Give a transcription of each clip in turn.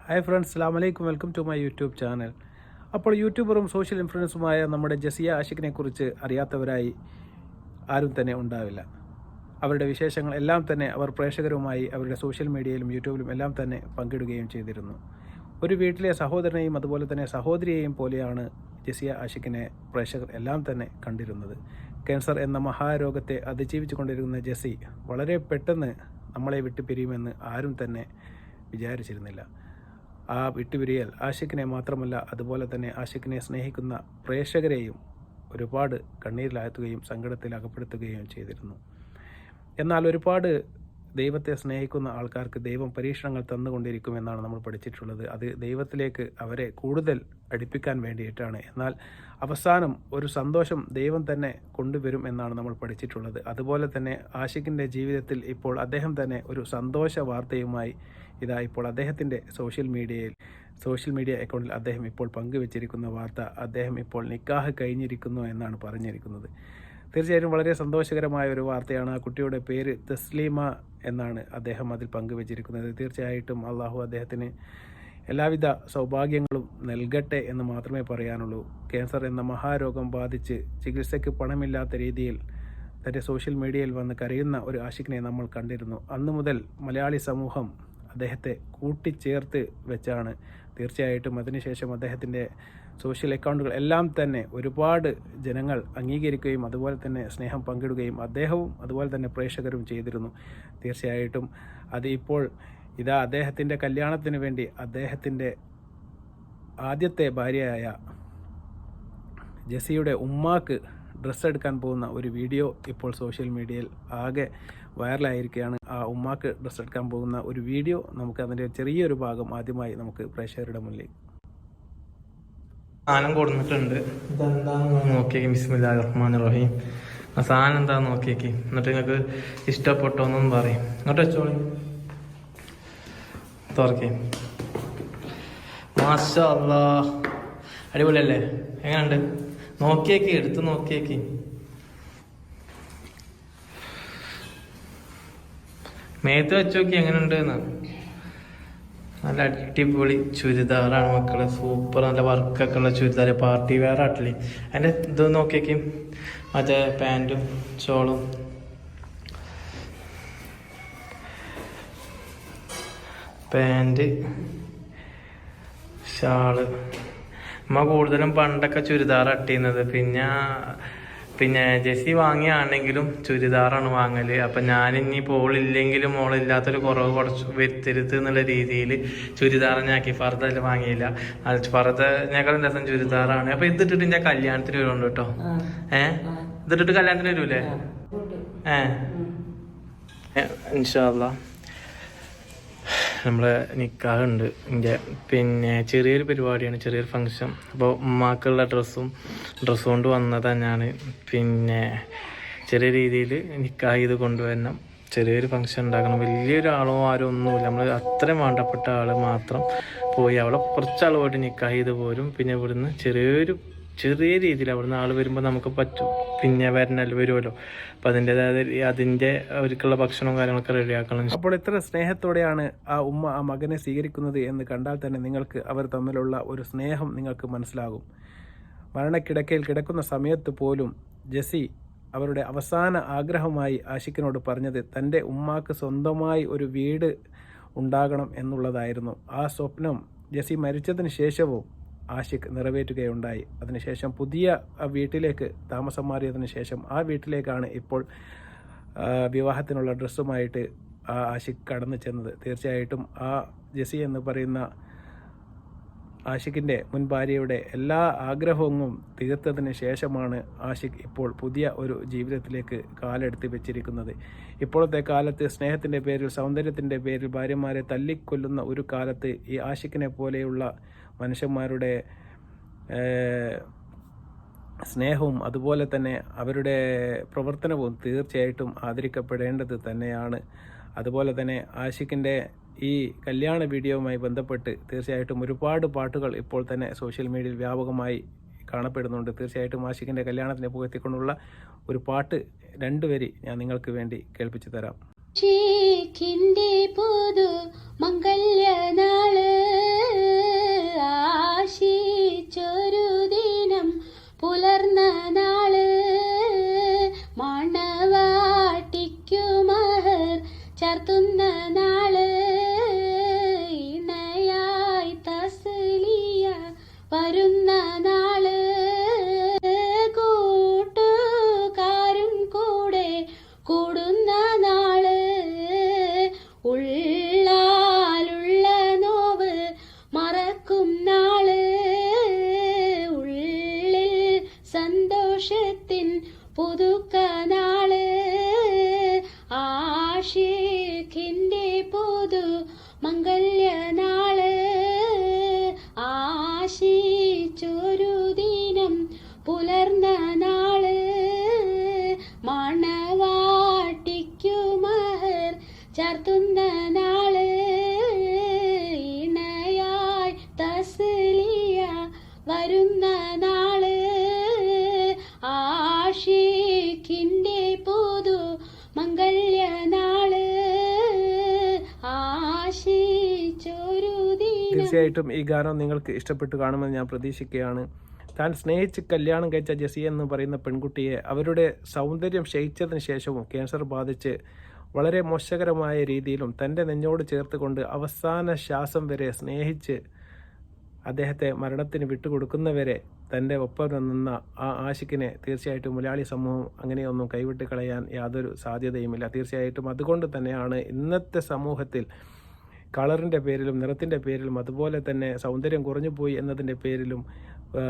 Hi friends അസ്സാം അലൈക്കും welcome to my YouTube channel അപ്പോൾ യൂട്യൂബറും സോഷ്യൽ ഇൻഫ്ലുവൻസുമായ നമ്മുടെ ജസിയ ആഷിഖിനെ കുറിച്ച് അറിയാത്തവരായി ആരും തന്നെ ഉണ്ടാവില്ല. അവരുടെ വിശേഷങ്ങൾ എല്ലാം തന്നെ അവർ പ്രേക്ഷകരുമായി അവരുടെ സോഷ്യൽ മീഡിയയിലും യൂട്യൂബിലും എല്ലാം തന്നെ പങ്കിടുകയും ചെയ്തിരുന്നു. ഒരു വീട്ടിലെ സഹോദരനെയും അതുപോലെ തന്നെ സഹോദരിയെയും പോലെയാണ് ജസിയ ആഷിഖിനെ പ്രേക്ഷകർ എല്ലാം തന്നെ കണ്ടിരുന്നത്. ക്യാൻസർ എന്ന മഹാരോഗത്തെ അതിജീവിച്ചു കൊണ്ടിരുന്ന ജസി വളരെ പെട്ടെന്ന് നമ്മളെ വിട്ടുപിരിയുമെന്ന് ആരും തന്നെ വിചാരിച്ചിരുന്നില്ല. ആ വിട്ടുപിരിയൽ ആഷിഖിനെ മാത്രമല്ല അതുപോലെ തന്നെ ആഷിഖിനെ സ്നേഹിക്കുന്ന പ്രേക്ഷകരെയും ഒരുപാട് കണ്ണീരിലാഴ്ത്തുകയും സങ്കടത്തിൽ അകപ്പെടുത്തുകയും ചെയ്തിരുന്നു. എന്നാൽ ഒരുപാട് ദൈവത്തെ സ്നേഹിക്കുന്ന ആൾക്കാർക്ക് ദൈവം പരീക്ഷണങ്ങൾ തന്നുകൊണ്ടിരിക്കുമെന്നാണ് നമ്മൾ പഠിച്ചിട്ടുള്ളത്. അത് ദൈവത്തിലേക്ക് അവരെ കൂടുതൽ അടുപ്പിക്കാൻ വേണ്ടിയിട്ടാണ്. എന്നാൽ അവസാനം ഒരു സന്തോഷം ദൈവം തന്നെ കൊണ്ടുവരും എന്നാണ് നമ്മൾ പഠിച്ചിട്ടുള്ളത്. അതുപോലെ തന്നെ ആഷിഖിന്റെ ജീവിതത്തിൽ ഇപ്പോൾ അദ്ദേഹം തന്നെ ഒരു സന്തോഷ വാർത്തയുമായി ഇതാ ഇപ്പോൾ അദ്ദേഹത്തിന്റെ സോഷ്യൽ മീഡിയയിൽ സോഷ്യൽ മീഡിയ അക്കൗണ്ടിൽ അദ്ദേഹം ഇപ്പോൾ പങ്കുവച്ചിരിക്കുന്ന വാർത്ത അദ്ദേഹം ഇപ്പോൾ നിക്കാഹ് കഴിഞ്ഞിരിക്കുന്നു എന്നാണ് പറഞ്ഞിരിക്കുന്നത്. തീർച്ചയായിട്ടും വളരെ സന്തോഷകരമായ ഒരു വാർത്തയാണ്. ആ കുട്ടിയുടെ പേര് തസ്ലീമ എന്നാണ് അദ്ദേഹം അതിൽ പങ്കുവച്ചിരിക്കുന്നത്. തീർച്ചയായിട്ടും അള്ളാഹു അദ്ദേഹത്തിന് എല്ലാവിധ സൗഭാഗ്യങ്ങളും നൽകട്ടെ എന്ന് മാത്രമേ പറയാനുള്ളൂ. ക്യാൻസർ എന്ന മഹാരോഗം ബാധിച്ച് ചികിത്സയ്ക്ക് പണമില്ലാത്ത രീതിയിൽ തന്റെ സോഷ്യൽ മീഡിയയിൽ വന്ന് കരയുന്ന ഒരു ആഷിഖിനെ നമ്മൾ കണ്ടിരുന്നു. അന്നു മുതൽ മലയാളി സമൂഹം അദ്ദേഹത്തെ കൂട്ടിച്ചേർത്ത് വെച്ചാണ്. തീർച്ചയായിട്ടും അതിനുശേഷം അദ്ദേഹത്തിന്റെ സോഷ്യൽ അക്കൗണ്ടുകൾ എല്ലാം തന്നെ ഒരുപാട് ജനങ്ങൾ അംഗീകരിക്കുകയും അതുപോലെ തന്നെ സ്നേഹം പങ്കിടുകയും അദ്ദേഹവും അതുപോലെ തന്നെ പ്രേക്ഷകരും ചെയ്തിരുന്നു. തീർച്ചയായിട്ടും അത് ഇപ്പോൾ ഇതാ അദ്ദേഹത്തിന്റെ കല്യാണത്തിന് വേണ്ടി അദ്ദേഹത്തിന്റെ ആദ്യത്തെ ഭാര്യയായ ജെസിയുടെ ഉമ്മാക്ക് ഡ്രസ്സ് എടുക്കാൻ പോകുന്ന ഒരു വീഡിയോ ഇപ്പോൾ സോഷ്യൽ മീഡിയയിൽ ആകെ വൈറലായിരിക്കുകയാണ്. ആ ഉമ്മാക്ക് ഡ്രസ്സ് എടുക്കാൻ പോകുന്ന ഒരു വീഡിയോ നമുക്ക് അതിന്റെ ചെറിയൊരു ഭാഗം ആദ്യമായി നമുക്ക് പ്രേക്ഷകരുടെ മുന്നിൽ സാധനം കൊടുത്തിട്ടുണ്ട്. ഇതെന്താന്ന് നോക്കിയേക്ക്. ബിസ്മില്ലാ റഹ്മാൻ റഹീം ആ സാധനം എന്താന്ന് നോക്കിയേക്ക്. എന്നിട്ട് നിങ്ങൾക്ക് ഇഷ്ടപ്പെട്ടോന്നും പറയും. എന്നിട്ട് വെച്ചോളി. തുറക്കേ. മാഷ അല്ലാ അടിപൊളിയല്ലേ? എങ്ങനെയുണ്ട്? നോക്കിയേക്ക് എടുത്ത് നോക്കിയേക്ക്. മേത്ത് വെച്ച് നോക്കി എങ്ങനെയുണ്ട് എന്ന് നല്ല അടിപൊളി ചുരിദാറാണ് മക്കളെ. സൂപ്പർ നല്ല വർക്കൊക്കെ ഉള്ള ചുരിദാർ പാർട്ടി വെയർ ആട്ടില്ലേ. അതിന്റെ ഇത് നോക്കിയേക്ക്. മറ്റേ പാന്റും ചോളും പാന്റ് ഷാൾ. അമ്മ കൂടുതലും പണ്ടൊക്കെ ചുരിദാർ അട്ടിയുന്നത് പിന്നെ പിന്നെ ജെസി വാങ്ങിയാണെങ്കിലും ചുരിദാറാണ് വാങ്ങൽ. അപ്പൊ ഞാൻ ഇനി പോളില്ലെങ്കിലും മോളില്ലാത്തൊരു കുറവ് കുറച്ച് വരുത്തരുത് എന്നുള്ള രീതിയിൽ ചുരിദാർ ഞാക്കി ഫർദ വാങ്ങിയില്ല. ഫർദനേക്കാളും രസം ചുരിദാറാണ്. അപ്പൊ ഇതിട്ടിട്ട് ഞാൻ കല്യാണത്തിന് വരുന്നുണ്ട് കേട്ടോ. ഏ? ഇതിട്ടിട്ട് കല്യാണത്തിന് വരൂലേ? ഏ? ഇൻഷാല്ല നമ്മളെ നിക്കാഹുണ്ട്. എന്റെ പിന്നെ ചെറിയൊരു പരിപാടിയാണ് ചെറിയൊരു ഫങ്ഷൻ അപ്പോൾ ഉമ്മാക്കുള്ള ഡ്രസ്സും ഡ്രസ്സ് കൊണ്ട് വന്നതന്നെയാണ് പിന്നെ ചെറിയ രീതിയിൽ നിക്കാഹ് ചെയ്ത് കൊണ്ടുവരണം. ചെറിയൊരു ഫങ്ഷൻ ഉണ്ടാക്കണം. വലിയൊരു ആളോ ആരോ ഒന്നുമില്ല. നമ്മൾ അത്രയും വേണ്ടപ്പെട്ട ആൾ മാത്രം പോയി അവിടെ കുറച്ച് ആൾ പോയിട്ട് നിക്കാഹ് ചെയ്ത് പോരും. പിന്നെ ഇവിടുന്ന് ചെറിയൊരു ചെറിയ രീതിയിൽ അവിടുന്ന് ആൾ വരുമ്പോൾ നമുക്ക് പറ്റും. പിന്നെ വരണല്ലോ വരുമല്ലോ അപ്പൊ അതിന്റെതായ അതിന്റെ അവർക്കുള്ള ഭക്ഷണവും കാര്യങ്ങളൊക്കെ റെഡിയാക്കണം. അപ്പോൾ ഇത്ര സ്നേഹത്തോടെയാണ് ആ ഉമ്മ ആ മകനെ സ്വീകരിക്കുന്നത് എന്ന് കണ്ടാൽ തന്നെ നിങ്ങൾക്ക് അവർ തമ്മിലുള്ള ഒരു സ്നേഹം നിങ്ങൾക്ക് മനസ്സിലാകും. മരണക്കിടക്കയിൽ കിടക്കുന്ന സമയത്ത് പോലും ജെസി അവരുടെ അവസാന ആഗ്രഹമായി ആഷിഖിനോട് പറഞ്ഞത് തന്റെ ഉമ്മാക്ക് സ്വന്തമായി ഒരു വീട് ഉണ്ടാകണം എന്നുള്ളതായിരുന്നു. ആ സ്വപ്നം ജെസി മരിച്ചതിന് ശേഷവും ആഷിഖ് നിറവേറ്റുകയുണ്ടായി. അതിനുശേഷം പുതിയ വീട്ടിലേക്ക് താമസം മാറിയതിനു ശേഷം ആ വീട്ടിലേക്കാണ് ഇപ്പോൾ വിവാഹത്തിനുള്ള ഡ്രസ്സുമായിട്ട് ആ ആഷിഖ് കടന്നു ചെന്നത്. തീർച്ചയായിട്ടും ആ ജെസി എന്ന് പറയുന്ന ആഷിഖിന്റെ മുൻ ഭാര്യയുടെ എല്ലാ ആഗ്രഹവും തീർത്തതിന് ശേഷമാണ് ആഷിഖ് ഇപ്പോൾ പുതിയ ഒരു ജീവിതത്തിലേക്ക് കാലെടുത്ത് വെച്ചിരിക്കുന്നത്. ഇപ്പോഴത്തെ കാലത്ത് സ്നേഹത്തിന്റെ പേരിൽ സൗന്ദര്യത്തിന്റെ പേരിൽ ഭാര്യമാരെ തല്ലിക്കൊല്ലുന്ന ഒരു കാലത്ത് ഈ ആഷിഖിനെ പോലെയുള്ള മനുഷ്യന്മാരുടെ സ്നേഹവും അതുപോലെ തന്നെ അവരുടെ പ്രവർത്തനവും തീർച്ചയായിട്ടും ആദരിക്കപ്പെടേണ്ടത് തന്നെയാണ്. അതുപോലെ തന്നെ ആഷിഖിന്റെ ഈ കല്യാണ വീഡിയോവുമായി ബന്ധപ്പെട്ട് തീർച്ചയായിട്ടും ഒരുപാട് പാട്ടുകൾ ഇപ്പോൾ തന്നെ സോഷ്യൽ മീഡിയയിൽ വ്യാപകമായി കാണപ്പെടുന്നുണ്ട്. തീർച്ചയായിട്ടും ആഷിഖിന്റെ കല്യാണത്തിനെ പുകത്തിക്കൊണ്ടുള്ള ഒരു പാട്ട് രണ്ട് വരി ഞാൻ നിങ്ങൾക്ക് വേണ്ടി കേൾപ്പിച്ചു തരാം. പുതു മംഗല്യനാൾ മംഗല്യനാൾ പരുന്ന തീർച്ചയായിട്ടും ഈ ഗാനം നിങ്ങൾക്ക് ഇഷ്ടപ്പെട്ടു കാണുമെന്ന് ഞാൻ പ്രതീക്ഷിക്കുകയാണ്. താൻ സ്നേഹിച്ച് കല്യാണം കഴിച്ച ജെസി എന്ന് പറയുന്ന പെൺകുട്ടിയെ അവരുടെ സൗന്ദര്യം ക്ഷയിച്ചതിന് ശേഷവും ക്യാൻസർ ബാധിച്ച് വളരെ മോശകരമായ രീതിയിലും തന്റെ നെഞ്ഞോട് ചേർത്തുകൊണ്ട് അവസാന ശ്വാസം വരെ സ്നേഹിച്ച് അദ്ദേഹത്തെ മരണത്തിന് വിട്ടുകൊടുക്കുന്നവരെ തന്റെ ഒപ്പം നിന്ന ആ ആശിക്കിനെ തീർച്ചയായിട്ടും മലയാളി സമൂഹം അങ്ങനെയൊന്നും കൈവിട്ട് കളയാൻ യാതൊരു സാധ്യതയുമില്ല. തീർച്ചയായിട്ടും അതുകൊണ്ട് തന്നെയാണ് ഇന്നത്തെ സമൂഹത്തിൽ കളറിന്റെ പേരിലും നിറത്തിന്റെ പേരിലും അതുപോലെ തന്നെ സൗന്ദര്യം കുറഞ്ഞു പോയി എന്നതിന്റെ പേരിലും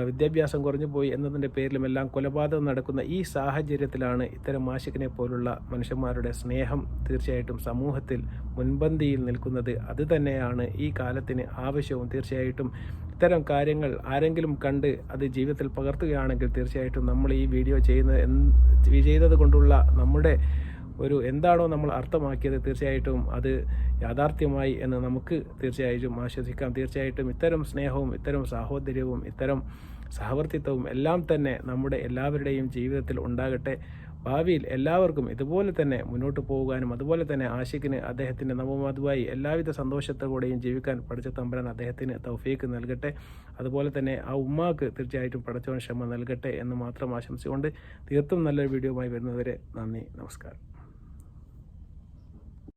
വിദ്യാഭ്യാസം കുറഞ്ഞു പോയി എന്നതിന്റെ പേരിലും എല്ലാം കൊലപാതകം നടക്കുന്ന ഈ സാഹചര്യത്തിലാണ് ഇത്തരം ആശിക്കിനെ പോലുള്ള മനുഷ്യന്മാരുടെ സ്നേഹം തീർച്ചയായിട്ടും സമൂഹത്തിൽ മുൻപന്തിയിൽ നിൽക്കുന്നത്. അത് തന്നെയാണ് ഈ കാലത്തിന് ആവശ്യവും. തീർച്ചയായിട്ടും ഇത്തരം കാര്യങ്ങൾ ആരെങ്കിലും കണ്ട് അത് ജീവിതത്തിൽ പകർത്തുകയാണെങ്കിൽ തീർച്ചയായിട്ടും നമ്മൾ ഈ വീഡിയോ ചെയ്യുന്നത് ചെയ്തത് കൊണ്ടുള്ള നമ്മുടെ ഒരു എന്താണോ നമ്മൾ അർത്ഥമാക്കിയത് തീർച്ചയായിട്ടും അത് യാഥാർത്ഥ്യമായി എന്ന് നമുക്ക് തീർച്ചയായിട്ടും ആശ്വസിക്കാം. തീർച്ചയായിട്ടും ഇത്തരം സ്നേഹവും ഇത്തരം സാഹോദര്യവും ഇത്തരം സഹവർത്തിത്വവും എല്ലാം തന്നെ നമ്മുടെ എല്ലാവരുടെയും ജീവിതത്തിൽ ഉണ്ടാകട്ടെ. ഭാവിയിൽ എല്ലാവർക്കും ഇതുപോലെ തന്നെ മുന്നോട്ട് പോകാനും അതുപോലെ തന്നെ ആഷിഖിന് അദ്ദേഹത്തിന്റെ നവമാധുവായി എല്ലാവിധ സന്തോഷത്തോടെയും ജീവിക്കാൻ പഠിച്ച തമ്പരാൻ അദ്ദേഹത്തിന് തൗഫീക്ക് നൽകട്ടെ. അതുപോലെ തന്നെ ആ ഉമ്മാക്ക് തീർച്ചയായിട്ടും പഠിച്ചവൻ ക്ഷമ നൽകട്ടെ എന്ന് മാത്രം ആശംസിച്ചുകൊണ്ട് തീർത്തും നല്ലൊരു വീഡിയോയുമായി വരുന്നവരെ നന്ദി നമസ്കാരം.